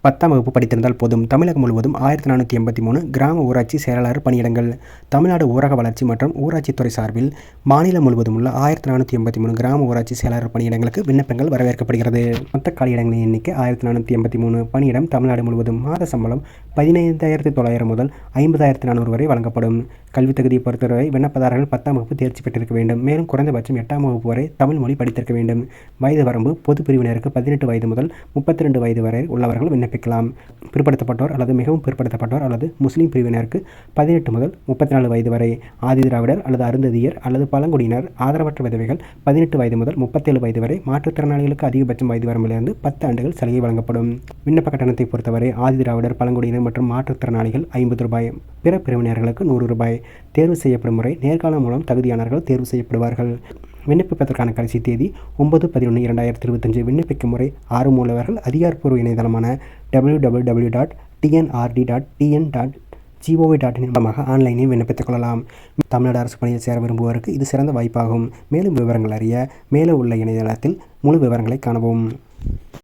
பத்தாம் வகுப்பு படித்திருந்தால் போதும். தமிழகம் முழுவதும் ஆயிரத்தி நானூற்றி எண்பத்தி மூணு கிராம ஊராட்சி செயலாளர் பணியிடங்கள். தமிழ்நாடு ஊரக வளர்ச்சி மற்றும் ஊராட்சித்துறை சார்பில் மாநிலம் முழுவதும் உள்ள ஆயிரத்தி நானூற்றி எண்பத்தி மூணு கிராம ஊராட்சி செயலாளர் பணியிடங்களுக்கு விண்ணப்பங்கள் வரவேற்கப்படுகிறது. மொத்த காலியிடங்களின் எண்ணிக்கை ஆயிரத்தி நானூற்றி எண்பத்தி மூணு. பணியிடம் தமிழ்நாடு முழுவதும் மாத சம்பளம் பதினைந்தாயிரத்தி தொள்ளாயிரம் முதல் ஐம்பதாயிரத்தி நானூறு வரை வழங்கப்படும். கல்வித் தகுதியை பொறுத்தவரை விண்ணப்பதாரர்கள் பத்தாம் வகுப்பு தேர்ச்சி பெற்றிருக்க வேண்டும். மேலும் குறைந்தபட்சம் எட்டாம் வகுப்பு வரை தமிழ் மொழி படித்திருக்க வேண்டும். வயது வரம்பு பொது பிரிவினருக்கு பதினெட்டு வயது முதல் முப்பத்தி ரெண்டு வயது வரை உள்ளவர்கள் விண்ணப்ப விண்ணப்பிக்கலாம். பிற்படுத்தப்பட்டோர் அல்லது மிகவும் பிற்படுத்தப்பட்டோர் அல்லது முஸ்லீம் பிரிவினருக்கு பதினெட்டு முதல் முப்பத்தி நாலு வயது வரை ஆதி திராவிடர் அல்லது அருந்ததியர் அல்லது பழங்குடியினர் ஆதரவற்ற விதவைகள் பதினெட்டு வயது முதல் முப்பத்தேழு வயது வரை மாற்றுத்திறனாளிகளுக்கு அதிகபட்சம் வயது வரம்பிலிருந்து பத்து ஆண்டுகள் சலுகை வழங்கப்படும். விண்ணப்ப கட்டணத்தை பொறுத்தவரை ஆதி திராவிடர் பழங்குடியினர் மற்றும் மாற்றுத்திறனாளிகள் ஐம்பது ரூபாய் பிற பிரிவினர்களுக்கு நூறு ரூபாய் தேர்வு செய்யப்படும் முறை நேர்காணல் மூலம் தகுதியானவர்கள் தேர்வு செய்யப்படுவார்கள். விண்ணப்பிப்பதற்கான கடைசி தேதி ஒன்பது பதினொன்று இரண்டாயிரத்தி இருபத்தஞ்சு விண்ணப்பிக்கும் முறை ஆறு மூலவர்கள் அதிகாரப்பூர்வ இணையதளமான W W W dot TNRD dot TN dot GOV dot in மூலமாக ஆன்லைனில் விண்ணப்பித்துக் கொள்ளலாம். தமிழ்நாடு அரசு பணியில் சேர விரும்புவோருக்கு இது சிறந்த வாய்ப்பாகும். மேலும் விவரங்கள் அறிய மேலே உள்ள இணையதளத்தில் முழு விவரங்களை காணவும்.